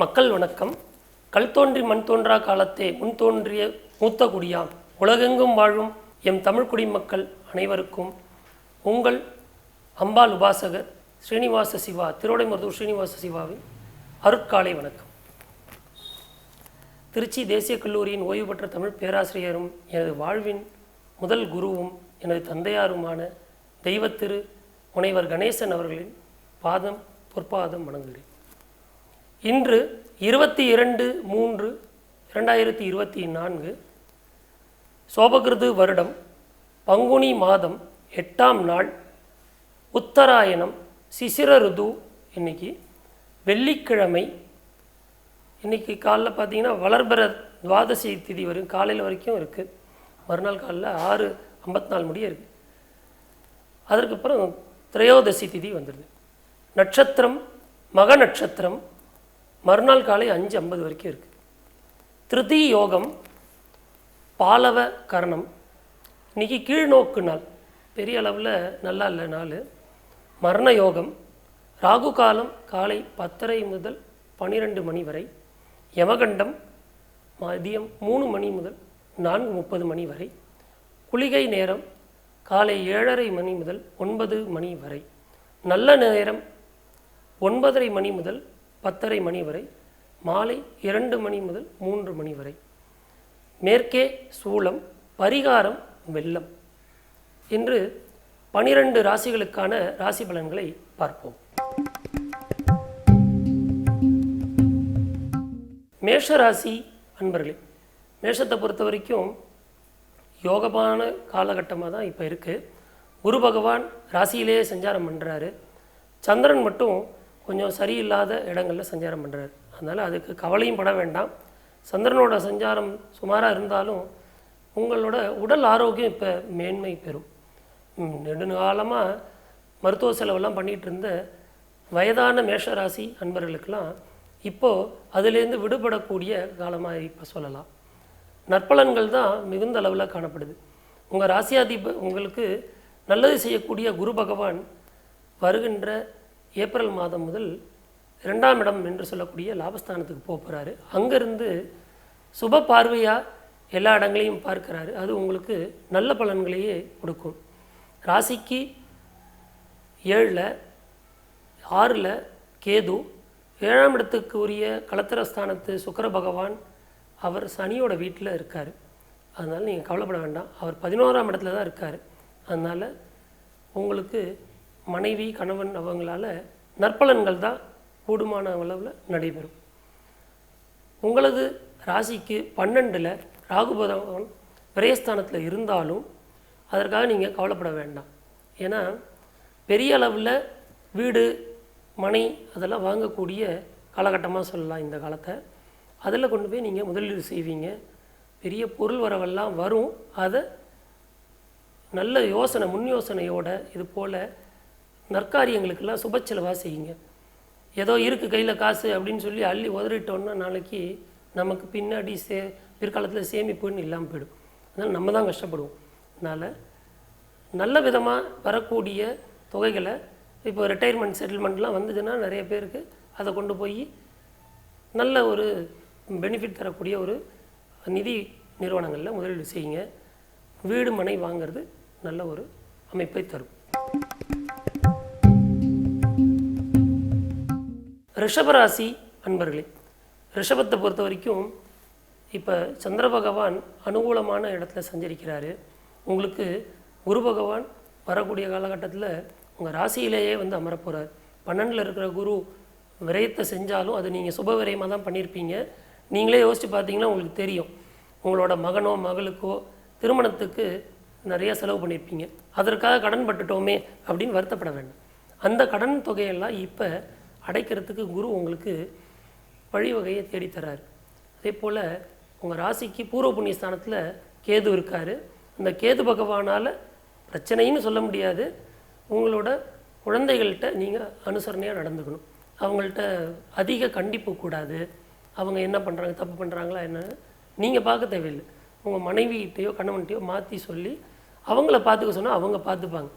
மக்கள் வணக்கம். கல் தோன்றி மண் தோன்றா காலத்தே முன் தோன்றிய மூத்த குடியாம். உலகெங்கும் வாழும் எம் தமிழ் குடிமக்கள் அனைவருக்கும் உங்கள் அம்பாள் உபாசகர் ஸ்ரீனிவாச சிவா திருவடைமருதூர் ஸ்ரீனிவாச சிவாவின் அருட்காலை வணக்கம். திருச்சி தேசிய கல்லூரியின் ஓய்வு பெற்ற தமிழ் பேராசிரியரும் எனது வாழ்வின் முதல் குருவும் எனது தந்தையாருமான தெய்வத்திரு முனைவர் கணேசன் அவர்களின் பாதம் பொற்பாதம் வணங்குகிறேன். இன்று இருபத்தி இரண்டு மூன்று இரண்டாயிரத்தி இருபத்தி நான்கு சோபகிருது வருடம் பங்குனி மாதம் எட்டாம் நாள் உத்தராயணம் சிசிர ருது இன்னைக்கு வெள்ளிக்கிழமை. இன்னைக்கு காலைல பார்த்தீங்கன்னா வளர்பிற துவாதசி திதி வரும். காலையில் வரைக்கும் இருக்குது மறுநாள் காலைல ஆறு ஐம்பத்தி நாலு முடிய இருக்குது அதற்கப்புறம் திரையோதசி திதி வந்துடுது நட்சத்திரம் மக நட்சத்திரம் மறுநாள் காலை அஞ்சு ஐம்பது வரைக்கும் இருக்குது திருதி யோகம் பாலவ கரணம். இன்னைக்கு கீழ்நோக்கு நாள். பெரிய அளவில் நல்லா இல்லை நாள். மரண யோகம் ராகு காலம் காலை பத்தரை முதல் பன்னிரெண்டு மணி வரை. யமகண்டம் மதியம் மூணு மணி முதல் நான்கு முப்பது மணி வரை. குளிகை நேரம் காலை ஏழரை மணி முதல் ஒன்பது மணி வரை. நல்ல நேரம் ஒன்பதரை மணி முதல் பத்தரை மணி வரை மாலை இரண்டு மணி முதல் மூன்று மணி வரை. மேற்கே சூளம் பரிகாரம் வெள்ளம் என்று பனிரெண்டு ராசிகளுக்கான ராசி பலன்களை பார்ப்போம். மேஷ ராசி அன்பர்களே மேஷத்தை பொறுத்த வரைக்கும் யோகமான காலகட்டமாக தான் இப்போ இருக்குது குரு பகவான் ராசியிலேயே சஞ்சாரம் பண்ணுறாரு சந்திரன் மட்டும் கொஞ்சம் சரியில்லாத இடங்களில் சஞ்சாரம் பண்ணுறாரு அதனால் அதுக்கு கவலையும் பட வேண்டாம். சந்திரனோட சஞ்சாரம் சுமாராக இருந்தாலும் உங்களோட உடல் ஆரோக்கியம் இப்போ மேன்மை பெறும். ம், நெடுங்காலமாக மருத்துவ செலவெல்லாம் பண்ணிகிட்டு இருந்த வயதான மேஷராசி அன்பர்களுக்கெல்லாம் இப்போது அதுலேருந்து விடுபடக்கூடிய காலமாக இப்போ சொல்லலாம். நற்பலன்கள் தான் மிகுந்த அளவில் காணப்படுது. உங்கள் ராசியாதிப உங்களுக்கு நல்லது செய்யக்கூடிய குரு பகவான் வருகின்ற ஏப்ரல் மாதம் முதல் ரெண்டாம் இடம் என்று சொல்லக்கூடிய லாபஸ்தானத்துக்கு போகிறாரு அங்கேருந்து சுப பார்வையாக எல்லா இடங்களையும் பார்க்குறாரு. அது உங்களுக்கு நல்ல பலன்களையே கொடுக்கும். ராசிக்கு ஏழில் ஆறில் கேது ஏழாம் இடத்துக்கு உரிய களத்திரஸ்தானத்து சுக்கர பகவான் அவர் சனியோட வீட்டில் இருக்கார். அதனால் நீங்கள் கவலைப்பட வேண்டாம். அவர் பதினோராம் இடத்துல தான் இருக்கார். அதனால் உங்களுக்கு மனைவி கணவன் அவங்களால நற்பலன்கள் தான் கூடுமான அளவில் நடைபெறும். உங்களது ராசிக்கு பன்னெண்டில் ராகு பகவான் விரயஸ்தானத்தில் இருந்தாலும் அதற்காக நீங்கள் கவலைப்பட வேண்டாம். ஏன்னா பெரிய அளவில் வீடு மனை அதெல்லாம் வாங்கக்கூடிய காலகட்டமாக சொல்லலாம் இந்த காலத்தை. அதில் கொண்டு போய் நீங்கள் முதலீடு செய்வீங்க. பெரிய பொருள் வரவெல்லாம் வரும். அதை நல்ல யோசனை முன் யோசனையோட இது போல் நற்காரியங்களுக்கெல்லாம் சுப செலவாக செய்யுங்க. ஏதோ இருக்குது கையில் காசு அப்படின்னு சொல்லி அள்ளி உதறிட்டோன்னா நாளைக்கு நமக்கு பின்னாடி சே பிற்காலத்தில் சேமிப்புன்னு இல்லாமல் போயிடும். அதனால் நம்ம தான் கஷ்டப்படுவோம். அதனால் நல்ல விதமாக வரக்கூடிய தொகைகளை இப்போ ரிட்டையர்மெண்ட் செட்டில்மெண்ட்லாம் வந்ததுன்னா நிறைய பேருக்கு அதை கொண்டு போய் நல்ல ஒரு பெனிஃபிட் தரக்கூடிய ஒரு நிதி நிறுவனங்களில் முதலீடு செய்யுங்க. வீடு மனை வாங்குறது நல்ல ஒரு அமைப்பை தரும். ரிஷபராசி அன்பர்களே ரிஷபத்தை பொறுத்த வரைக்கும் இப்போ சந்திர பகவான் அனுகூலமான இடத்துல சஞ்சரிக்கிறாரு. உங்களுக்கு குரு பகவான் வரக்கூடிய காலகட்டத்தில் உங்கள் ராசியிலேயே வந்து அமரப்போகிறார் பன்னெண்டில் இருக்கிற குரு விரயத்தை செஞ்சாலும் அது நீங்கள் சுப விரயமாக தான் பண்ணியிருப்பீங்க நீங்களே யோசித்து பார்த்தீங்கன்னா உங்களுக்கு தெரியும். உங்களோட மகனோ மகளுக்கோ திருமணத்துக்கு நிறையா செலவு பண்ணியிருப்பீங்க அதற்காக கடன் பட்டுட்டோமே அப்படின்னு வருத்தப்பட வேண்டாம். அந்த கடன் தொகையெல்லாம் இப்போ அடைக்கிறதுக்கு குரு உங்களுக்கு வழிவகையை தேடித்தராரு. அதே போல் உங்கள் ராசிக்கு பூர்வ புண்ணிய ஸ்தானத்தில் கேது இருக்கார். அந்த கேது பகவானால் பிரச்சனைன்னு சொல்ல முடியாது. உங்களோட குழந்தைகள்கிட்ட நீங்கள் அனுசரணையாக நடந்துக்கணும். அவங்கள்ட்ட அதிக கண்டிப்பு கூடாது. அவங்க என்ன பண்ணுறாங்க தப்பு பண்ணுறாங்களா என்ன நீங்கள் பார்க்க தேவையில்லை. உங்கள் மனைவிகிட்டையோ கணவன்கிட்டையோ மாற்றி சொல்லி அவங்கள பார்த்துக்க சொன்னால் அவங்க பார்த்துப்பாங்க.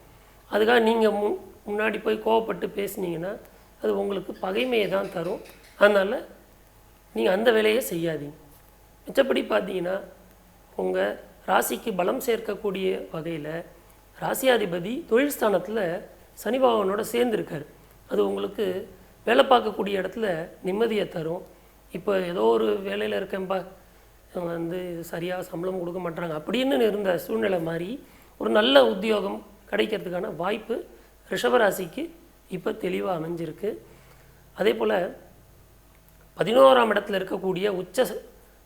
அதுக்காக நீங்கள் முன் முன்னாடி போய் கோவப்பட்டு பேசுனீங்கன்னா அது உங்களுக்கு பகைமையை தான் தரும். அதனால் நீங்கள் அந்த வேலையை செய்யாதீங்க. மிச்சப்படி பார்த்தீங்கன்னா உங்கள் ராசிக்கு பலம் சேர்க்கக்கூடிய வகையில் ராசியாதிபதி தொழில் ஸ்தானத்தில் சனி பகவானோட சேர்ந்துருக்காரு. அது உங்களுக்கு வேலை பார்க்கக்கூடிய இடத்துல நிம்மதியை தரும். இப்போ ஏதோ ஒரு வேலையில் இருக்கேன்ப்பா வந்து சரியாக சம்பளம் கொடுக்க மாட்டாங்க அப்படின்னு இருந்த சூழ்நிலை மாதிரி ஒரு நல்ல உத்தியோகம் கிடைக்கிறதுக்கான வாய்ப்பு ரிஷபராசிக்கு இப்போ தெளிவாக அமைஞ்சிருக்கு. அதே போல் பதினோராம் இடத்துல இருக்கக்கூடிய உச்ச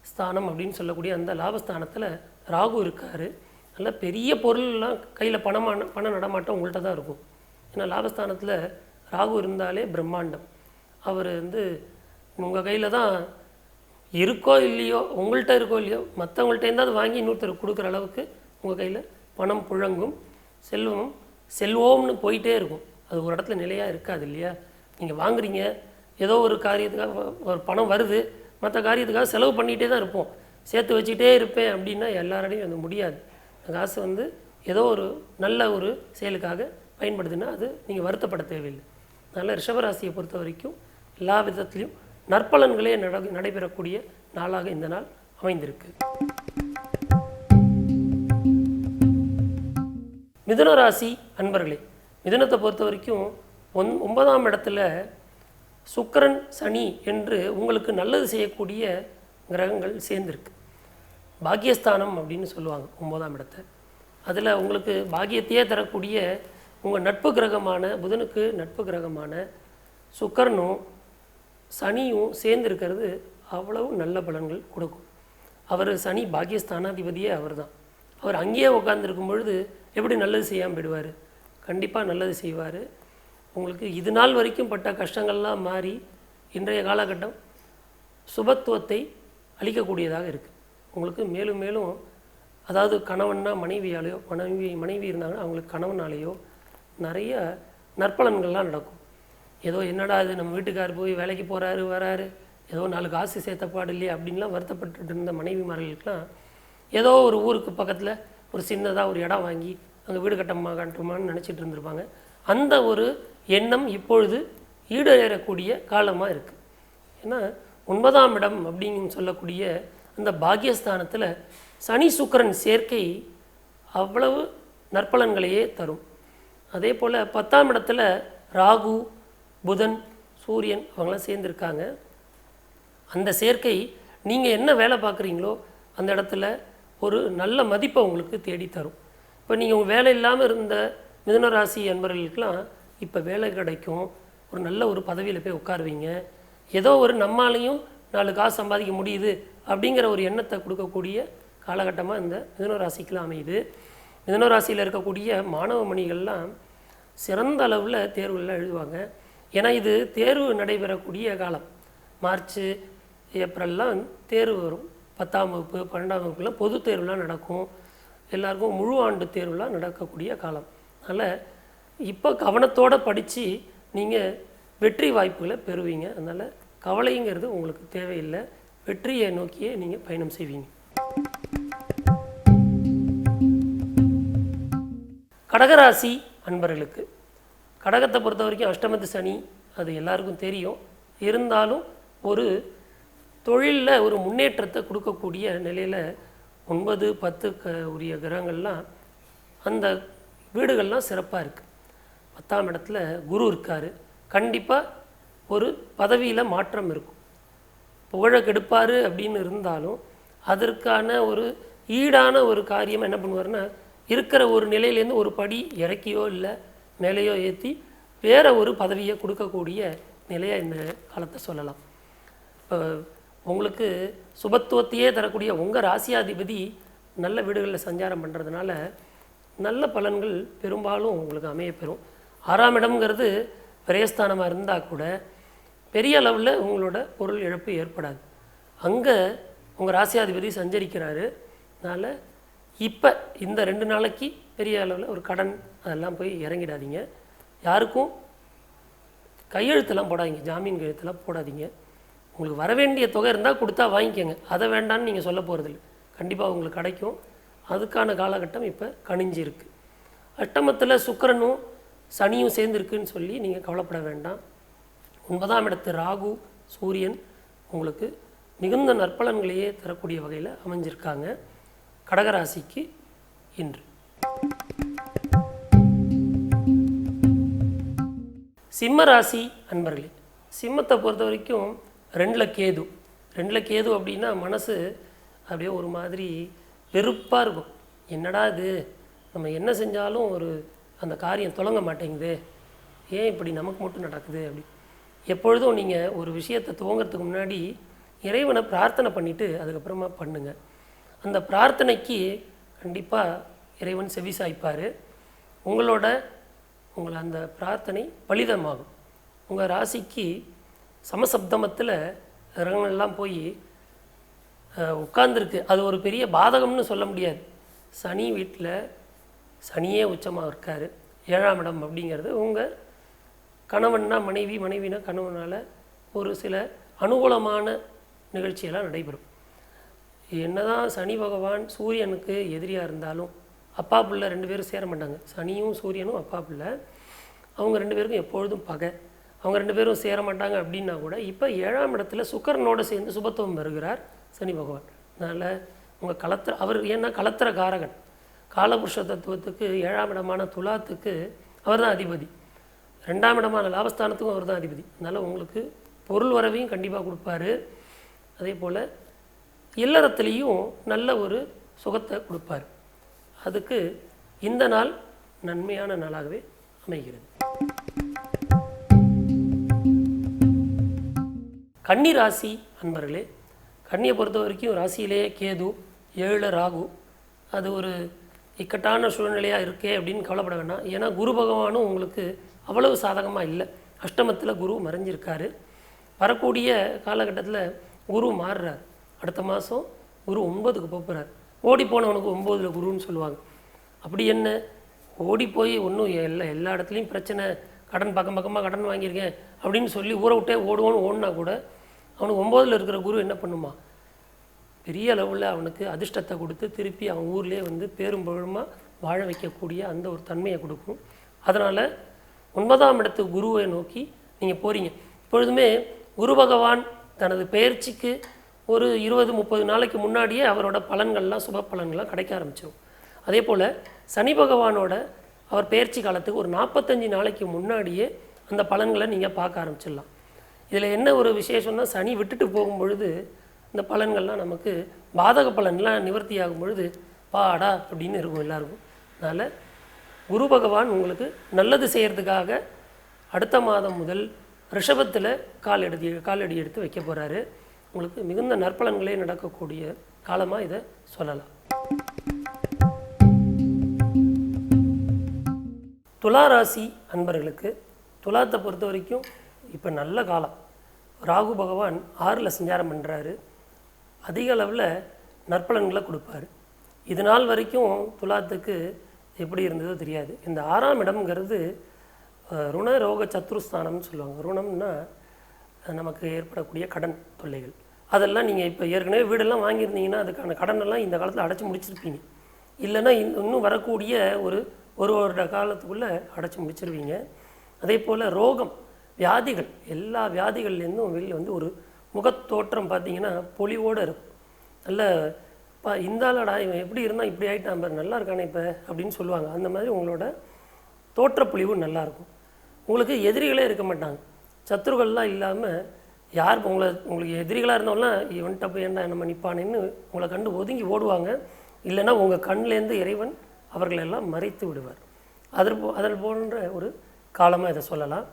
ஸ்தானம் அப்படின்னு சொல்லக்கூடிய அந்த லாபஸ்தானத்தில் ராகு இருக்கார். நல்ல பெரிய பொருள்லாம் கையில் பணமான பண நடமாட்டம் உங்கள்கிட்ட தான் இருக்கும். ஏன்னா லாபஸ்தானத்தில் ராகு இருந்தாலே பிரம்மாண்டம். அவர் வந்து உங்கள் கையில் தான் இருக்கோ இல்லையோ உங்கள்கிட்ட இருக்கோ இல்லையோ மற்றவங்கள்ட்ட அது வாங்கி இன்னொருத்தருக்கு கொடுக்குற அளவுக்கு உங்கள் கையில் பணம் புழங்கும். செல்வம் செல்வோம்னு போயிட்டே இருக்கும். அது ஒரு இடத்துல நிலையாக இருக்காது இல்லையா? நீங்கள் வாங்குறீங்க ஏதோ ஒரு காரியத்துக்காக ஒரு பணம் வருது மற்ற காரியத்துக்காக செலவு பண்ணிகிட்டே தான் இருப்போம். சேர்த்து வச்சுக்கிட்டே இருப்பேன் அப்படின்னா எல்லாரோடையும் அது முடியாது. காசு வந்து ஏதோ ஒரு நல்ல ஒரு செயலுக்காக பயன்படுதுன்னா அது நீங்கள் வருத்தப்பட தேவையில்லை. அதனால் ரிஷபராசியை பொறுத்த வரைக்கும் எல்லா விதத்துலேயும் நற்பலன்களே நட நடைபெறக்கூடிய நாளாக இந்த நாள் அமைந்திருக்கு. மிதுன ராசி அன்பர்களே மிதுனத்தை பொறுத்த வரைக்கும் ஒன் ஒன்பதாம் இடத்துல சுக்கரன் சனி என்று உங்களுக்கு நல்லது செய்யக்கூடிய கிரகங்கள் சேர்ந்துருக்கு. பாக்கியஸ்தானம் அப்படின்னு சொல்லுவாங்க ஒன்பதாம் இடத்த. அதில் உங்களுக்கு பாக்கியத்தையே தரக்கூடிய உங்கள் நட்பு கிரகமான புதனுக்கு நட்பு கிரகமான சுக்கரனும் சனியும் சேர்ந்துருக்கிறது அவ்வளவு நல்ல பலன்கள் கொடுக்கும். அவர் சனி பாக்கியஸ்தானாதிபதியே அவர் தான் அவர் அங்கேயே உட்காந்துருக்கும் பொழுது எப்படி நல்லது செய்யாமல் விடுவார் கண்டிப்பாக நல்லது செய்வார். உங்களுக்கு இது நாள் வரைக்கும் பட்ட கஷ்டங்கள்லாம் மாறி இன்றைய காலகட்டம் சுபத்துவத்தை அளிக்கக்கூடியதாக இருக்குது உங்களுக்கு மேலும் மேலும் அதாவது கணவன்னா மனைவியாலேயோ மனைவி மனைவி இருந்தாங்கன்னா அவங்களுக்கு கணவனாலேயோ நிறைய நற்பலன்கள்லாம் நடக்கும். ஏதோ என்னடா இது நம்ம வீட்டுக்கார் போய் வேலைக்கு போகிறாரு வராரு ஏதோ நாலு காசு சேர்த்தப்பாடு இல்லையே அப்படின்லாம் வருத்தப்பட்டுட்டு இருந்த மனைவிமார்களுக்கெல்லாம் ஏதோ ஒரு ஊருக்கு பக்கத்தில் ஒரு சின்னதாக ஒரு இடம் வாங்கி அங்கே வீடு கட்டமா கட்டுமான்னு நினச்சிட்டு இருந்திருப்பாங்க. அந்த ஒரு எண்ணம் இப்பொழுது ஈடேறக்கூடிய காலமாக இருக்குது ஏன்னா ஒன்பதாம் இடம் அப்படின்னு சொல்லக்கூடிய அந்த பாக்கியஸ்தானத்தில் சனி சுக்கிரன் சேர்க்கை அவ்வளவு நற்பலன்களையே தரும். அதே போல் பத்தாம் இடத்துல ராகு புதன் சூரியன் அவங்களாம் சேர்ந்துருக்காங்க. அந்த சேர்க்கை நீங்கள் என்ன வேலை பார்க்குறீங்களோ அந்த இடத்துல ஒரு நல்ல மதிப்பை உங்களுக்கு தேடி தரும் இப்போ நீங்கள் உங்கள் வேலை இல்லாமல் இருந்த மிதுன ராசி என்பவர்களுக்கெல்லாம் இப்போ வேலை கிடைக்கும். ஒரு நல்ல ஒரு பதவியில் போய் உட்காருவீங்க. ஏதோ ஒரு நம்மாலையும் நாலு காசு சம்பாதிக்க முடியுது அப்படிங்கிற ஒரு எண்ணத்தை கொடுக்கக்கூடிய காலகட்டமாக இந்த மிதுன ராசிக்கெலாம் அமையுது. மிதன ராசியில் இருக்கக்கூடிய மாணவ மணிகள்லாம் சிறந்த அளவில் தேர்வுகள்லாம் எழுதுவாங்க. ஏன்னா இது தேர்வு நடைபெறக்கூடிய காலம். மார்ச் ஏப்ரல்லாம் தேர்வு வரும். பத்தாம் வகுப்பு பன்னெண்டாம் வகுப்புலாம் பொது தேர்வுலாம் நடக்கும். எல்லாருக்கும் முழு ஆண்டு தேர்வுலாம் நடக்கக்கூடிய காலம். அதனால் இப்போ கவனத்தோடு படித்து நீங்கள் வெற்றி வாய்ப்புகளை பெறுவீங்க. அதனால் கவலைங்கிறது உங்களுக்கு தேவையில்லை. வெற்றியை நோக்கியே நீங்கள் பயணம் செய்வீங்க. கடகராசி அன்பர்களுக்கு கடகத்தை பொறுத்த வரைக்கும் அஷ்டமத்து சனி அது எல்லாருக்கும் தெரியும். இருந்தாலும் ஒரு தொழிலில் ஒரு முன்னேற்றத்தை கொடுக்கக்கூடிய நிலையில் ஒன்பது பத்து க உரிய கிரகங்கள்லாம் அந்த வீடுகள்லாம் சிறப்பாக இருக்குது பத்தாம் இடத்துல குரு இருக்கார். கண்டிப்பாக ஒரு பதவியில் மாற்றம் இருக்கும். புகழ கெடுப்பார் அப்படின்னு இருந்தாலும் அதற்கான ஒரு ஈடான ஒரு காரியம் என்ன பண்ணுவாருன்னா இருக்கிற ஒரு நிலையிலேருந்து ஒரு படி இறக்கியோ இல்லை மேலேயோ ஏற்றி வேற ஒரு பதவியை கொடுக்கக்கூடிய நிலையை இந்த காலத்தை சொல்லலாம். இப்போ உங்களுக்கு சுபத்துவத்தையே தரக்கூடிய உங்கள் ராசியாதிபதி நல்ல வீடுகளில் சஞ்சாரம் பண்ணுறதுனால நல்ல பலன்கள் பெரும்பாலும் உங்களுக்கு அமையப்பெறும் ஆறாம் இடம்ங்கிறது விரயஸ்தானமாக இருந்தால் கூட பெரிய அளவில் உங்களோட பொருள் இழப்பு ஏற்படாது. அங்கே உங்கள் ராசியாதிபதி சஞ்சரிக்கிறாரு. அதனால் இப்போ இந்த ரெண்டு நாளைக்கு பெரிய அளவில் ஒரு கடன் அதெல்லாம் போய் இறங்கிடாதீங்க. யாருக்கும் கையெழுத்தெல்லாம் போடாதீங்க. ஜாமீன் கையெழுத்தெல்லாம் போடாதீங்க. உங்களுக்கு வர வேண்டிய தொகை இருந்தால் கொடுத்தா வாங்கிக்கோங்க. அதை வேண்டான்னு நீங்கள் சொல்ல போகிறதில்ல கண்டிப்பாக உங்களுக்கு கிடைக்கும். அதுக்கான காலகட்டம் இப்போ கணிஞ்சு இருக்கு அஷ்டமத்தில் சுக்கரனும் சனியும் சேர்ந்துருக்குன்னு சொல்லி நீங்கள் கவலைப்பட வேண்டாம். ஒன்பதாம் இடத்து ராகு சூரியன் உங்களுக்கு மிகுந்த நற்பலன்களையே தரக்கூடிய வகையில் அமைஞ்சிருக்காங்க. கடகராசிக்கு இன்று. சிம்ம ராசி அன்பர்களே சிம்மத்தை பொறுத்த வரைக்கும் ரெண்டில் கேது. ரெண்டில் கேது அப்படின்னா மனசு அப்படியே ஒரு மாதிரி வெறுப்பாக இருக்கும். என்னடா இது? நம்ம என்ன செஞ்சாலும் ஒரு அந்த காரியம் தொடங்க மாட்டேங்குது. ஏன் இப்படி நமக்கு மட்டும் நடக்குது அப்படி? எப்பொழுதும் நீங்கள் ஒரு விஷயத்தை துவங்கிறதுக்கு முன்னாடி இறைவனை பிரார்த்தனை பண்ணிவிட்டு அதுக்கப்புறமா பண்ணுங்க. அந்த பிரார்த்தனைக்கு கண்டிப்பாக இறைவன் செவி சாய்ப்பார். உங்களோட உங்களை அந்த பிரார்த்தனை பலிதமாகும். உங்கள் ராசிக்கு சமசப்தமத்தில் கிரகங்கள்லாம் போய் உட்கார்ந்துருக்கு. அது ஒரு பெரிய பாதகம்னு சொல்ல முடியாது. சனி வீட்டில் சனியே உச்சமாக இருக்கார். ஏழாம் இடம் அப்படிங்கிறது உங்கள் கணவன்னா மனைவி மனைவினா கணவனால் ஒரு சில அனுகூலமான நிகழ்ச்சியெல்லாம் நடைபெறும். என்னதான் சனி பகவான் சூரியனுக்கு எதிரியாக இருந்தாலும் அப்பா பிள்ளை ரெண்டு பேரும் சேர மாட்டாங்க. சனியும் சூரியனும் அப்பா பிள்ளை. அவங்க ரெண்டு பேருக்கும் எப்பொழுதும் பகை. அவங்க ரெண்டு பேரும் சேர மாட்டாங்க அப்படின்னா கூட இப்போ ஏழாம் இடத்துல சுக்கரனோடு சேர்ந்து சுபத்துவம் பெறுகிறார் சனி பகவான். அதனால் உங்கள் கலத்திர அவர் ஏன்னா கலத்திர காரகன். காலபுருஷ தத்துவத்துக்கு ஏழாம் இடமான துலாத்துக்கு அவர் தான் அதிபதி. ரெண்டாம் இடமான லாபஸ்தானத்துக்கும் அவர் தான் அதிபதி. அதனால் உங்களுக்கு பொருள் வரவையும் கண்டிப்பாக கொடுப்பாரு. அதே போல் இல்லறத்துலேயும் நல்ல ஒரு சுகத்தை கொடுப்பார். அதுக்கு இந்த நாள் நன்மையான நாளாகவே அமைகிறது. கன்னி ராசி அன்பர்களே கன்னியை பொறுத்த வரைக்கும் ராசியிலேயே கேது ஏழு ராகு. அது ஒரு இக்கட்டான சூழ்நிலையாக இருக்கே அப்படின்னு கவலைப்பட வேண்டாம். ஏன்னா குரு பகவானும் உங்களுக்கு அவ்வளவு சாதகமாக இல்லை. அஷ்டமத்தில் குரு மறைஞ்சிருக்காரு. வரக்கூடிய காலகட்டத்தில் குரு மாறுறார். அடுத்த மாதம் குரு ஒன்பதுக்கு போகிறார் ஓடி போனவனுக்கு ஒம்போதில் குருன்னு சொல்லுவாங்க. அப்படி என்ன? ஓடி போய் ஒன்றும் எல்லா எல்லா இடத்துலையும் பிரச்சனை கடன் பக்கம் பக்கமாக கடன் வாங்கியிருக்கேன் அப்படின்னு சொல்லி ஊரை விட்டே ஓடுவோன்னு ஓடினா கூட அவனுக்கு ஒம்போதில் இருக்கிற குரு என்ன பண்ணுமா? பெரிய அளவில் அவனுக்கு அதிர்ஷ்டத்தை கொடுத்து திருப்பி அவன் ஊர்லேயே வந்து பேரும் புகழுமாக வாழ வைக்கக்கூடிய அந்த ஒரு தன்மையை கொடுக்கும். அதனால் ஒன்பதாம் இடத்து குருவை நோக்கி நீங்கள் போகிறீங்க இப்பொழுதுமே குரு பகவான் தனது பெயர்ச்சிக்கு ஒரு இருபது முப்பது நாளைக்கு முன்னாடியே அவரோட பலன்கள்லாம் சுப பலன்கள்லாம் கிடைக்க ஆரம்பிச்சிடும் அதே போல் சனி பகவானோட அவர் பயிற்சி காலத்துக்கு ஒரு நாற்பத்தஞ்சு நாளைக்கு முன்னாடியே அந்த பலன்களை நீங்கள் பார்க்க ஆரம்பிச்சிடலாம். இதில் என்ன ஒரு விசேஷம்னா சனி விட்டுட்டு போகும் பொழுது இந்த பலன்கள்லாம் நமக்கு பாதக பலன்லாம் நிவர்த்தி ஆகும் பொழுது பாடா அப்படின்னு இருக்கும் எல்லாருக்கும். அதனால் குரு பகவான் உங்களுக்கு நல்லது செய்கிறதுக்காக அடுத்த மாதம் முதல் ரிஷபத்தில் கால் எடுத்து காலடி எடுத்து வைக்க போகிறாரு உங்களுக்கு மிகுந்த நற்பலன்களே நடக்கக்கூடிய காலமாக இதை சொல்லலாம். துலா ராசி அன்பர்களுக்கு துலாத்தை பொறுத்த வரைக்கும் இப்போ நல்ல காலம். ராகு பகவான் ஆறில் சஞ்சாரம் பண்ணுறாரு அதிக அளவில் நற்பலன்களை கொடுப்பாரு. இது நாள் வரைக்கும் துலாத்துக்கு எப்படி இருந்ததோ தெரியாது. இந்த ஆறாம் இடம்ங்கிறது ருண ரோக சத்ருஸ்தானம்னு சொல்லுவாங்க. ருணம்னா நமக்கு ஏற்படக்கூடிய கடன் தொல்லைகள். அதெல்லாம் நீங்கள் இப்போ ஏற்கனவே வீடெல்லாம் வாங்கியிருந்தீங்கன்னா அதுக்கான கடனெல்லாம் இந்த காலத்தில் அடைச்சி முடிச்சிருப்பீங்க. இல்லைன்னா இன்னும் வரக்கூடிய ஒரு ஒரு வருட காலத்துக்குள்ளே அடைச்சி முடிச்சிருவீங்க. அதே போல் ரோகம் வியாதிகள் எல்லா வியாதிகள்லேருந்தும் வெளியில் வந்து ஒரு முகத்தோற்றம் பார்த்தீங்கன்னா பொலிவோடு இருக்கும். நல்ல இப்போ இந்த இவன் எப்படி இருந்தால் இப்படி ஆகிட்டான் பாரு நல்லா இருக்கானே இப்போ அப்படின்னு சொல்லுவாங்க. அந்த மாதிரி உங்களோட தோற்றப்பொழிவு நல்லாயிருக்கும் உங்களுக்கு எதிரிகளே இருக்க மாட்டாங்க. சத்துருக்கள்லாம் இல்லாமல் யார் உங்களை உங்களுக்கு எதிரிகளாக இருந்தவங்களாம் இவன்கிட்ட போய் என்ன நம்ம நிற்பானேன்னு உங்களை கண்டு ஒதுங்கி ஓடுவாங்க. இல்லைன்னா உங்கள் கண்ணிலேருந்து இறைவன் அவர்களெல்லாம் மறைத்து விடுவார். அதில் போ அதில் போன்ற ஒரு காலமாக இதை சொல்லலாம்.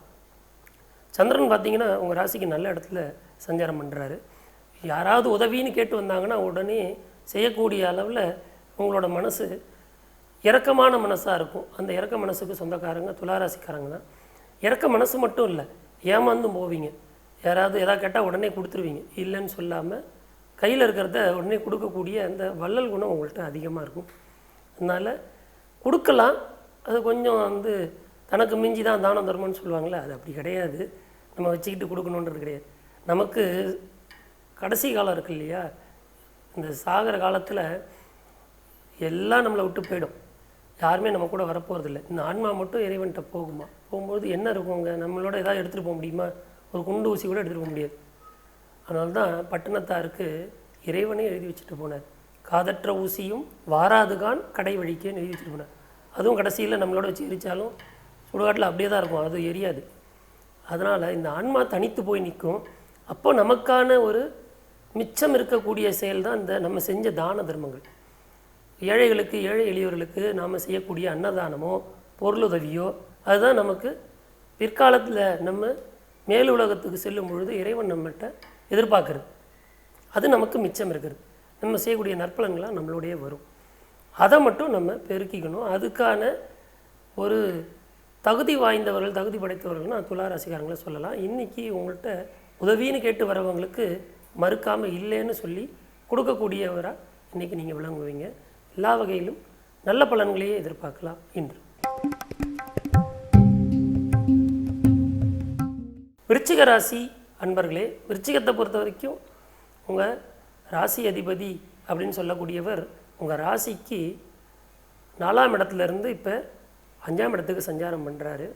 சந்திரன் பார்த்தீங்கன்னா உங்கள் ராசிக்கு நல்ல இடத்துல சஞ்சாரம் பண்ணுறாரு யாராவது உதவின்னு கேட்டு வந்தாங்கன்னா உடனே செய்யக்கூடிய அளவில் உங்களோட மனசு இரக்கமான மனசாக இருக்கும். அந்த இறக்க மனசுக்கு சொந்தக்காரங்க துளாராசிக்காரங்க தான். இறக்க மனசு மட்டும் இல்லை ஏமாந்தும் போவீங்க. யாராவது எதாவது கேட்டால் உடனே கொடுத்துருவீங்க. இல்லைன்னு சொல்லாமல் கையில் இருக்கிறத உடனே கொடுக்கக்கூடிய அந்த வள்ளல் குணம் உங்கள்கிட்ட அதிகமாக இருக்கும். அதனால் கொடுக்கலாம். அது கொஞ்சம் வந்து தனக்கு மிஞ்சி தான் தானம் தர்மம்னு சொல்லுவாங்கள்ல அது அப்படி கிடையாது. நம்ம வச்சுக்கிட்டு கொடுக்கணுன்றது கிடையாது. நமக்கு கடைசி காலம் இருக்கு இல்லையா? இந்த சாகிற காலத்தில் எல்லாம் நம்மளை விட்டு போயிடும். யாருமே நம்ம கூட வரப்போகிறதில்ல இந்த ஆன்மா மட்டும் இறைவன்கிட்ட போகுமா? போகும்போது என்ன இருக்கும் அங்கே? நம்மளோட ஏதாவது எடுத்துகிட்டு போக முடியுமா? ஒரு குண்டு ஊசி கூட எடுத்துகிட்டு போக முடியாது. அதனால தான் பட்டணத்தாருக்கு இறைவனே எழுதி வச்சுட்டு போனார். காதற்ற ஊசியும் வாராதுகான் கடை வழிக்கேன்னு எழுதி வச்சுட்டு போனார். அதுவும் கடைசியில் நம்மளோட வச்சு எரித்தாலும் சுடுகாட்டில் அப்படியே தான் இருக்கும். அது எரியாது. அதனால் இந்த ஆன்மா தனித்து போய் நிற்கும். அப்போ நமக்கான ஒரு மிச்சம் இருக்கக்கூடிய செயல் தான் இந்த நம்ம செஞ்ச தான தர்மங்கள். ஏழைகளுக்கு ஏழை எளியவர்களுக்கு நாம் செய்யக்கூடிய அன்னதானமோ பொருளுதவியோ அதுதான் நமக்கு பிற்காலத்தில் நம்ம மேலுலகத்துக்கு செல்லும் பொழுது இறைவன் நம்மகிட்ட எதிர்பார்க்குறது. அது நமக்கு மிச்சம் இருக்கிறது. நம்ம செய்யக்கூடிய நற்பலன்களாக நம்மளுடைய வரும். அதை மட்டும் நம்ம பெருக்கிக்கணும். அதுக்கான ஒரு தகுதி வாய்ந்தவர்கள் தகுதி படைத்தவர்கள்னா துலா ராசிக்காரங்களை சொல்லலாம். இன்றைக்கி உங்கள்கிட்ட உதவின்னு கேட்டு வரவங்களுக்கு மறுக்காமல் இல்லைன்னு சொல்லி கொடுக்கக்கூடியவராக இன்றைக்கி நீங்கள் விளங்குவீங்க. எல்லா வகையிலும் நல்ல பலன்களையே எதிர்பார்க்கலாம். இன்று. விருச்சிக ராசி அன்பர்களே விருச்சிகத்தை பொறுத்த வரைக்கும் உங்கள் ராசி அதிபதி அப்படின்னு சொல்லக்கூடியவர் உங்கள் ராசிக்கு நாலாம் இடத்துல இருந்து இப்போ அஞ்சாம் இடத்துக்கு சஞ்சாரம் பண்ணுறாரு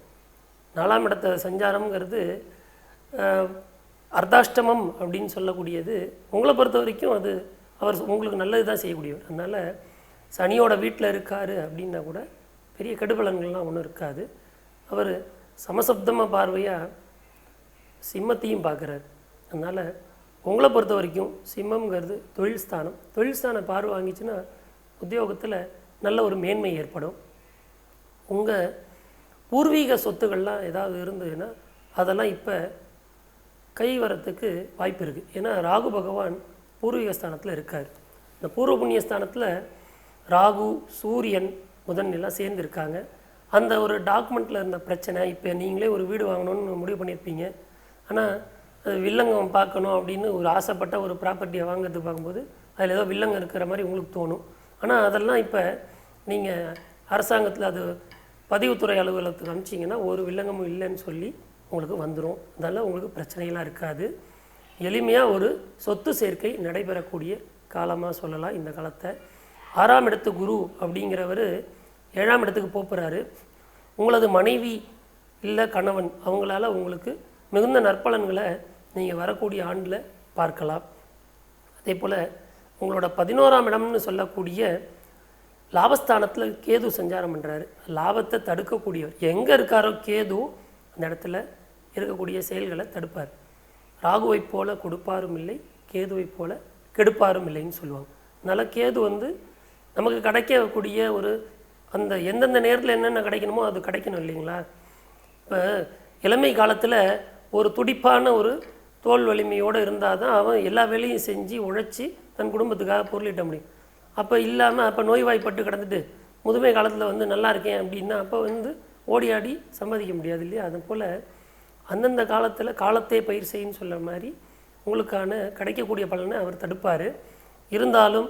நாலாம் இடத்த சஞ்சாரம்ங்கிறது அர்த்தாஷ்டமம் அப்படின்னு சொல்லக்கூடியது. உங்களை பொறுத்த வரைக்கும் அது அவர் உங்களுக்கு நல்லது தான் செய்யக்கூடியவர். அதனால் சனியோட வீட்டில் இருக்கார் அப்படின்னா கூட பெரிய கெடுபலன்கள்லாம் ஒன்றும் இருக்காது. அவர் சமசப்தமாக பார்வையாக சிம்மத்தையும் பார்க்குறாரு. அதனால் உங்களை பொறுத்த வரைக்கும் சிம்மம்ங்கிறது தொழில் ஸ்தானம். தொழில் ஸ்தான பார்வை வாங்கிச்சுன்னா உத்தியோகத்தில் நல்ல ஒரு மேன்மை ஏற்படும். உங்கள் பூர்வீக சொத்துக்கள்லாம் ஏதாவது இருந்ததுன்னா அதெல்லாம் இப்போ கை வரத்துக்கு வாய்ப்பு இருக்குது ஏன்னா ராகு பகவான் பூர்வீக ஸ்தானத்தில் இருக்கார். இந்த பூர்வ புண்ணிய ஸ்தானத்தில் ராகு சூரியன் முதன் எல்லாம் சேர்ந்து இருக்காங்க. அந்த ஒரு டாக்குமெண்ட்டில் இருந்த பிரச்சனை இப்போ நீங்களே ஒரு வீடு வாங்கணும்னு முடிவு பண்ணியிருப்பீங்க. ஆனால் அது வில்லங்கம் பார்க்கணும் அப்படின்னு ஒரு ஆசைப்பட்ட ஒரு ப்ராப்பர்ட்டியை வாங்கிறது பார்க்கும்போது அதில் ஏதோ வில்லங்கம் இருக்கிற மாதிரி உங்களுக்கு தோணும். ஆனால் அதெல்லாம் இப்போ நீங்கள் அரசாங்கத்தில் அது பதிவுத்துறை அலுவலகத்துக்கு அனுப்பிச்சிங்கன்னா ஒரு வில்லங்கமும் இல்லைன்னு சொல்லி உங்களுக்கு வந்துடும் அதனால் உங்களுக்கு பிரச்சனையெல்லாம் இருக்காது. எளிமையாக ஒரு சொத்து சேர்க்கை நடைபெறக்கூடிய காலமாக சொல்லலாம் இந்த காலத்தை. ஆறாம் இடத்து குரு அப்படிங்கிறவர் ஏழாம் இடத்துக்கு போப் உங்களது மனைவி இல்லை கணவன் அவங்களால உங்களுக்கு மிகுந்த நற்பலன்களை நீங்கள் வரக்கூடிய ஆண்டில் பார்க்கலாம். அதே போல் உங்களோட பதினோராம் இடம்னு சொல்லக்கூடிய லாபஸ்தானத்தில் கேது சஞ்சாரம் பண்ணுறாரு லாபத்தை தடுக்கக்கூடியவர். எங்கே இருக்காரோ கேது அந்த இடத்துல இருக்கக்கூடிய செயல்களை தடுப்பார். ராகுவைப் போல கொடுப்பாரும் இல்லை கேதுவைப் போல கெடுப்பாரும் இல்லைன்னு சொல்லுவாங்க. அதனால் கேது வந்து நமக்கு கிடைக்கக்கூடிய ஒரு அந்த எந்தெந்த நேரத்தில் என்னென்ன கிடைக்கணுமோ அது கிடைக்கணும் இல்லைங்களா? இப்போ இளமை காலத்தில் ஒரு துடிப்பான ஒரு தோல் வலிமையோடு இருந்தால் தான் அவன் எல்லா வேலையும் செஞ்சு உழைச்சி தன் குடும்பத்துக்காக பொருளிட்ட முடியும். அப்போ இல்லாமல் அப்போ நோய்வாய்ப்பட்டு கிடந்துட்டு முதுமை காலத்தில் வந்து நல்லா இருக்கேன் அப்படின்னா அப்போ வந்து ஓடி ஆடி சம்மதிக்க முடியாது இல்லையா? அது போல் அந்தந்த காலத்தில் காலத்தே பயிர் செய்யுன்னு சொல்கிற மாதிரி உங்களுக்கான கிடைக்கக்கூடிய பலனை அவர் தடுப்பார். இருந்தாலும்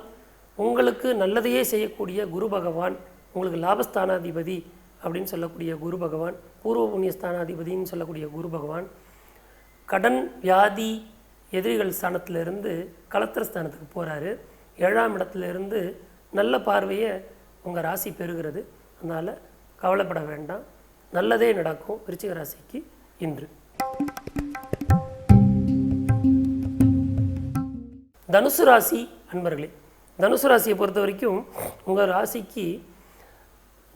உங்களுக்கு நல்லதையே செய்யக்கூடிய குரு பகவான் உங்களுக்கு லாபஸ்தானாதிபதி அப்படின்னு சொல்லக்கூடிய குரு பகவான் பூர்வ புண்ணிய ஸ்தானாதிபதின்னு சொல்லக்கூடிய குரு பகவான் கடன் வியாதி எதிரிகள் ஸ்தானத்திலிருந்து கலத்திர ஸ்தானத்துக்கு போகிறாரு ஏழாம் இடத்துல இருந்து நல்ல பார்வையை உங்கள் ராசி பெறுகிறது. அதனால் கவலைப்பட வேண்டாம். நல்லதே நடக்கும் விருச்சிக ராசிக்கு இன்று. தனுசு ராசி அன்பர்களே தனுசு ராசியை பொறுத்த வரைக்கும் உங்கள் ராசிக்கு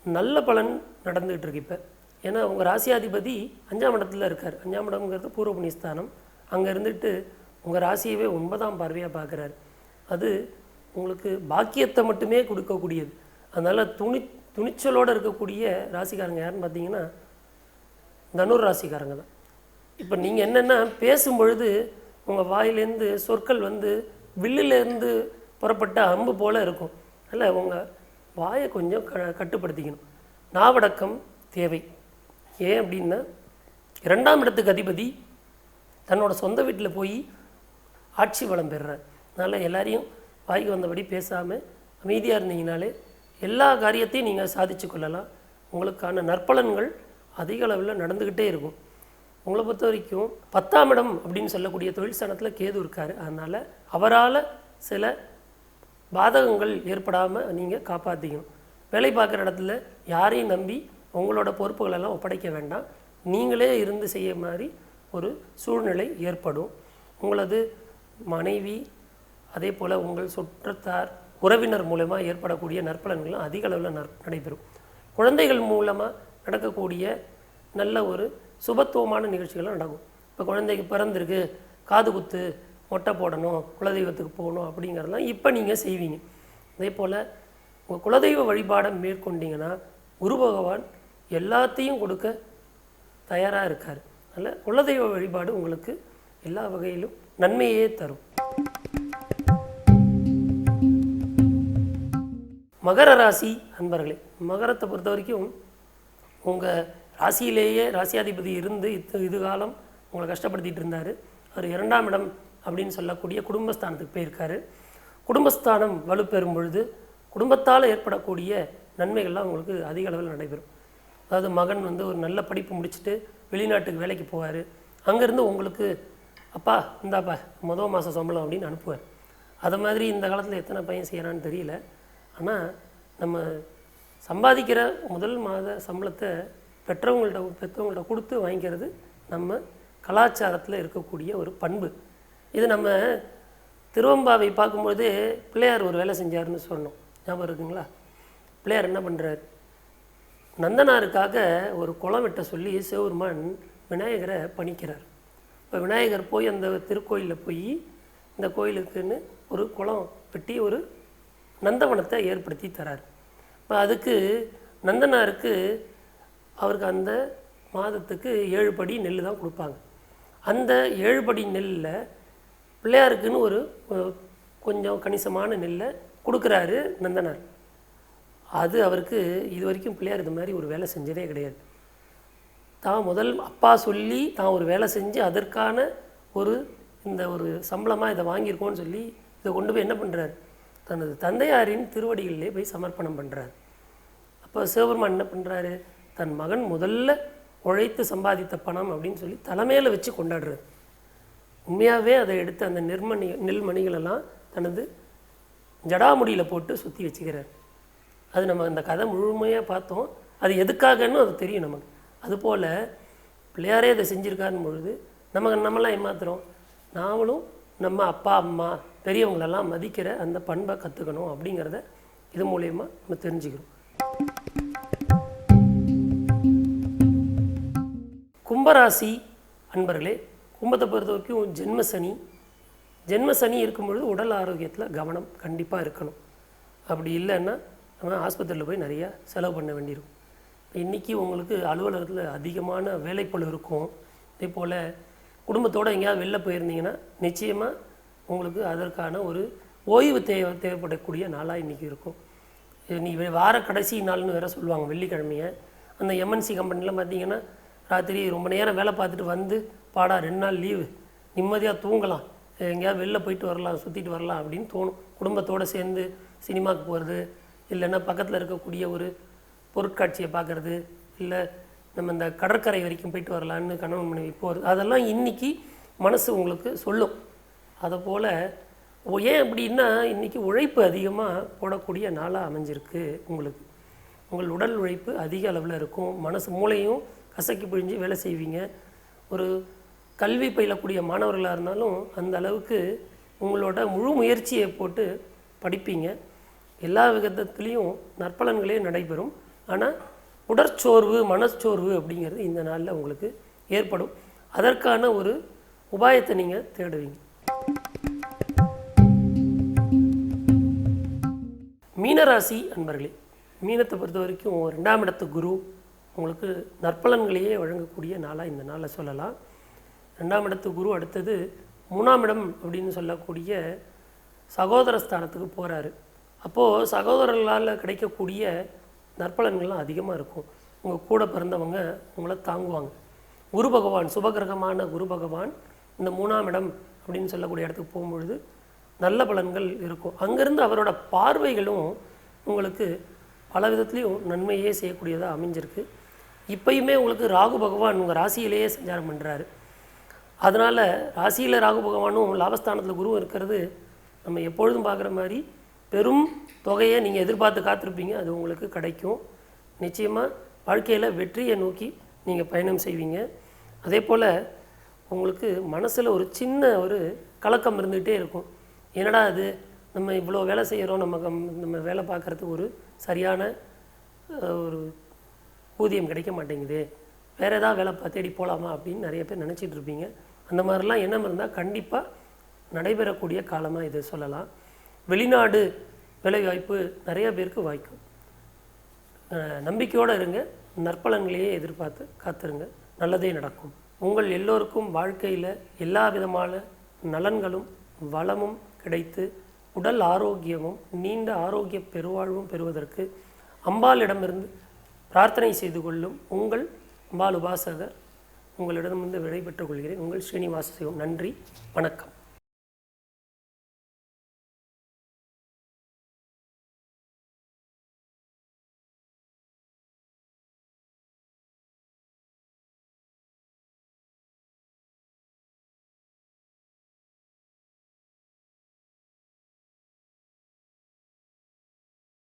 நல்ல பலன் நடந்துகிட்டு இருக்கு இப்போ. ஏன்னா உங்கள் ராசியாதிபதி அஞ்சாம் இடத்துல இருக்கார். அஞ்சாம் இடம்ங்கிறது பூர்வ புண்ணியஸ்தானம் அங்கே இருந்துட்டு உங்கள் ராசியவே ஒன்பதாம் பார்வையாக பார்க்குறாரு அது உங்களுக்கு பாக்கியத்தை மட்டுமே கொடுக்கக்கூடியது. அதனால் துணி துணிச்சலோடு இருக்கக்கூடிய ராசிக்காரங்க யாருன்னு பார்த்தீங்கன்னா தனுர் ராசிக்காரங்க தான். இப்போ நீங்கள் என்னென்னா பேசும்பொழுது உங்கள் வாயிலேருந்து சொற்கள் வந்து வில்லிலேருந்து புறப்பட்ட அம்பு போல் இருக்கும். அதில் உங்கள் வாயை கொஞ்சம் க கட்டுப்படுத்திக்கணும். நாவடக்கம் தேவை. ஏன் அப்படின்னா இரண்டாம் இடத்துக்கு அதிபதி தன்னோட சொந்த வீட்டில் போய் ஆட்சி வளம் பெறுறார். அதனால் எல்லாரையும் வாய்க்கு வந்தபடி பேசாமல் அமைதியாக இருந்தீங்கனாலே எல்லா காரியத்தையும் நீங்கள் சாதிச்சு கொள்ளலாம். உங்களுக்கான நற்பலன்கள் அதிக அளவில் நடந்துக்கிட்டே இருக்கும். உங்களை பொறுத்த வரைக்கும் பத்தாம் இடம் அப்படின்னு சொல்லக்கூடிய தொழில் ஸ்தானத்தில் கேது இருக்கார். அதனால் அவரால் சில பாதகங்கள் ஏற்படாமல் நீங்கள் காப்பாற்றிக்கணும் வேலை பார்க்குற இடத்துல யாரையும் நம்பி உங்களோட பொறுப்புகளெல்லாம் ஒப்படைக்க வேண்டாம். நீங்களே இருந்து செய்ய மாதிரி ஒரு சூழ்நிலை ஏற்படும். உங்களது மனைவி அதே போல் உங்கள் சுற்றத்தார் உறவினர் மூலமா ஏற்படக்கூடிய நற்பலன்களும் அதிக அளவில் நடைபெறும். குழந்தைகள் மூலமாக நடக்கக்கூடிய நல்ல ஒரு சுபத்துவமான நிகழ்ச்சிகளும் நடக்கும். இப்போ குழந்தைக்கு பிறந்திருக்கு காது குத்து மொட்டை போடணும் குலதெய்வத்துக்கு போகணும் அப்படிங்கிறதெல்லாம் இப்போ நீங்கள் செய்வீங்க. அதே போல் உங்கள் குலதெய்வ வழிபாடை மேற்கொண்டீங்கன்னா குரு பகவான் எல்லாத்தையும் கொடுக்க தயாராக இருக்கார். அதனால் குலதெய்வ வழிபாடு உங்களுக்கு எல்லா வகையிலும் நன்மையே தரும். மகர ராசி அன்பர்களே மகரத்தை பொறுத்த வரைக்கும் உங்கள் ராசியிலேயே ராசியாதிபதி இருந்து இது இது காலம் உங்களை கஷ்டப்படுத்திட்டு இருந்தார். அவர் இரண்டாம் இடம் அப்படின்னு சொல்லக்கூடிய குடும்பஸ்தானத்துக்கு போயிருக்காரு. குடும்பஸ்தானம் வலுப்பெறும் பொழுது குடும்பத்தால் ஏற்படக்கூடிய நன்மைகள்லாம் உங்களுக்கு அதிக அளவில் நடைபெறும். அதாவது மகன் வந்து ஒரு நல்ல படிப்பு முடிச்சுட்டு வெளிநாட்டுக்கு வேலைக்கு போவார். அங்கேருந்து உங்களுக்கு அப்பா இந்தாப்பா மொதல் மாத சம்பளம் அப்படின்னு அனுப்புவார். அது மாதிரி இந்த காலத்தில் எத்தனை பையன் செய்கிறான்னு தெரியல. ஆனால் நம்ம சம்பாதிக்கிற முதல் மாத சம்பளத்தை பெற்றவங்கள்ட்ட பெற்றவங்கள்ட்ட கொடுத்து வாங்கிக்கிறது நம்ம கலாச்சாரத்தில் இருக்கக்கூடிய ஒரு பண்பு. இது நம்ம திருவம்பாவை பார்க்கும்பொழுது பிள்ளையார் ஒரு வேலை செஞ்சாருன்னு சொன்னோம் ஞாபகம் இருக்குங்களா? பிள்ளையார் என்ன பண்ணுறாரு நந்தனாருக்காக ஒரு குளம் வெட்ட சொல்லி சிவபெருமான் விநாயகரை பணிக்கிறார். இப்போ விநாயகர் போய் அந்த திருக்கோயிலில் போய் இந்த கோயிலுக்குன்னு ஒரு குளம் வெட்டி ஒரு நந்தவனத்தை ஏற்படுத்தி தரார். இப்போ அதுக்கு நந்தனாருக்கு அவருக்கு அந்த மாதத்துக்கு ஏழு படி நெல் தான் கொடுப்பாங்க. அந்த ஏழு படி நெல்லில் பிள்ளையாருக்குன்னு ஒரு கொஞ்சம் கணிசமான நெல்லை கொடுக்குறாரு நந்தனார். அது அவருக்கு இது வரைக்கும் பிள்ளையார் இது மாதிரி ஒரு வேலை செஞ்சதே கிடையாது. தான் முதல் அப்பா சொல்லி தான் ஒரு வேலை செஞ்சு அதற்கான ஒரு இந்த ஒரு சம்பளமாக இதை வாங்கியிருக்கோன்னு சொல்லி இதை கொண்டு போய் என்ன பண்ணுறாரு தனது தந்தையாரின் திருவடிகளிலே போய் சமர்ப்பணம் பண்ணுறாரு அப்போ சிவபெருமான் என்ன பண்ணுறாரு தன் மகன் முதல்ல உழைத்து சம்பாதித்த பணம் அப்படின்னு சொல்லி தலைமையில் வச்சு கொண்டாடுறாரு. உண்மையாகவே அதை எடுத்து அந்த நெற்மணி நெல்மணிகளெல்லாம் தனது ஜடாமுடியில் போட்டு சுற்றி வச்சுக்கிறார். அது நம்ம அந்த கதை முழுமையாக பார்த்தோம். அது எதுக்காகன்னு அது தெரியும் நமக்கு. அதுபோல் பிள்ளையாரே அதை செஞ்சுருக்காருன்னு பொழுது நம்ம நம்மளாம் ஏமாத்துறோம். நாமளும் நம்ம அப்பா அம்மா பெரியவங்களெல்லாம் மதிக்கிற அந்த பண்பை கற்றுக்கணும் அப்படிங்கிறத இது மூலயமா நம்ம தெரிஞ்சுக்கிறோம். கும்பராசி அன்பர்களே கும்பத்தை பொறுத்த வரைக்கும் ஜென்ம சனி ஜென்ம சனி இருக்கும் பொழுது உடல் ஆரோக்கியத்தில் கவனம் கண்டிப்பாக இருக்கணும். அப்படி இல்லைன்னா ஆனால் ஆஸ்பத்திரியில் போய் நிறையா செலவு பண்ண வேண்டியிருக்கும். இன்றைக்கி உங்களுக்கு அலுவலகத்தில் அதிகமான வேலைப்பளு இருக்கும். அதே போல் குடும்பத்தோடு எங்கேயாவது வெளில போயிருந்தீங்கன்னா நிச்சயமாக உங்களுக்கு அதற்கான ஒரு ஓய்வு தேவை தேவைப்படக்கூடிய நாளாக இன்றைக்கி இருக்கும். நீ வார கடைசி நாள்னு வேறு சொல்லுவாங்க வெள்ளிக்கிழமைய. அந்த எம்என்சி கம்பெனியில் பார்த்தீங்கன்னா ராத்திரி ரொம்ப நேரம் வேலை பார்த்துட்டு வந்து பாடா ரெண்டு நாள் லீவு. நிம்மதியாக தூங்கலாம். எங்கேயாவது வெளில போயிட்டு வரலாம் சுற்றிட்டு வரலாம் அப்படின்னு தோணும். குடும்பத்தோடு சேர்ந்து சினிமாவுக்கு போகிறது இல்லைன்னா பக்கத்தில் இருக்கக்கூடிய ஒரு பொருட்காட்சியை பார்க்குறது இல்லை நம்ம இந்த கடற்கரை வரைக்கும் போயிட்டு வரலான்னு கணவன் மனைவி போகிறது அதெல்லாம் இன்றைக்கி மனசு உங்களுக்கு சொல்லும். அதை போல் ஏன் அப்படின்னா இன்றைக்கி உழைப்பு அதிகமாக போடக்கூடிய நாளாக அமைஞ்சிருக்கு உங்களுக்கு. உங்கள் உடல் உழைப்பு அதிக அளவில் இருக்கும். மனசு மூளையும் கசக்கி பிழிஞ்சு வேலை செய்வீங்க. ஒரு கல்வி பயிலக்கூடிய மாணவர்களாக இருந்தாலும் அந்த அளவுக்கு உங்களோட முழு முயற்சியை போட்டு படிப்பீங்க. எல்லா விதத்துலேயும் நற்பலன்களே நடைபெறும். ஆனால் உடற்சோர்வு மனச்சோர்வு அப்படிங்கிறது இந்த நாளில் உங்களுக்கு ஏற்படும். அதற்கான ஒரு உபாயத்தை நீங்கள் தேடுவீங்க. மீனராசி அன்பர்களே மீனத்தை பொறுத்த வரைக்கும் ரெண்டாம் இடத்து குரு உங்களுக்கு நற்பலன்களையே வழங்கக்கூடிய நாளாக இந்த நாளை சொல்லலாம். ரெண்டாம் இடத்து குரு அடுத்தது மூணாம் இடம் அப்படின்னு சொல்லக்கூடிய சகோதர ஸ்தானத்துக்கு போகிறாரு அப்போது சகோதரர்களால் கிடைக்கக்கூடிய நற்பலன்கள்லாம் அதிகமாக இருக்கும். உங்கள் கூட பிறந்தவங்க உங்களை தாங்குவாங்க. குரு பகவான் சுபகிரகமான குரு பகவான் இந்த மூணாம் இடம் அப்படின்னு சொல்லக்கூடிய இடத்துக்கு போகும்பொழுது நல்ல பலன்கள் இருக்கும். அங்கேருந்து அவரோட பார்வைகளும் உங்களுக்கு பல விதத்துலேயும் நன்மையே செய்யக்கூடியதாக அமைஞ்சிருக்கு. இப்பயுமே உங்களுக்கு ராகு பகவான் உங்கள் ராசியிலேயே சஞ்சாரம் பண்ணுறாரு அதனால் ராசியில் ராகு பகவானும் லாபஸ்தானத்தில் குருவும் இருக்கிறது நம்ம எப்பொழுதும் பார்க்குற மாதிரி பெரும் தொகையை நீங்கள் எதிர்பார்த்து காத்திருப்பீங்க. அது உங்களுக்கு கிடைக்கும். நிச்சயமாக வாழ்க்கையில் வெற்றியை நோக்கி நீங்கள் பயணம் செய்வீங்க. அதே போல் உங்களுக்கு மனசில் ஒரு சின்ன ஒரு கலக்கம் இருந்துகிட்டே இருக்கும். என்னடா இது? நம்ம இவ்வளோ வேலை செய்கிறோம் நம்ம நம்ம வேலை பார்க்குறதுக்கு ஒரு சரியான ஒரு ஊதியம் கிடைக்க மாட்டேங்குது. வேறு ஏதாவது வேலை தேடி போகலாமா அப்படின்னு நிறைய பேர் நினச்சிட்டு இருப்பீங்க. அந்த மாதிரிலாம் எண்ணம் இருந்தால் கண்டிப்பாக நடைபெறக்கூடிய காலமாக இது சொல்லலாம். வெளிநாடு வேலைவாய்ப்பு நிறைய பேருக்கு வாய்க்கும். நம்பிக்கையோடு இருங்க. நற்பலன்களையே எதிர்பார்த்து காத்திருங்க. நல்லதே நடக்கும். உங்கள் எல்லோருக்கும் வாழ்க்கையில் எல்லா விதமான நலன்களும் வளமும் கிடைத்து உடல் ஆரோக்கியமும் நீண்ட ஆரோக்கிய பெருவாழ்வும் பெறுவதற்கு அம்பாளிடமிருந்து பிரார்த்தனை செய்து கொள்ளும் உங்கள் அம்பாள் உபாசகர் உங்களிடமிருந்து விடைபெற்றுக் கொள்கிறேன். உங்கள் ஸ்ரீனிவாச சிவம் நன்றி. வணக்கம்.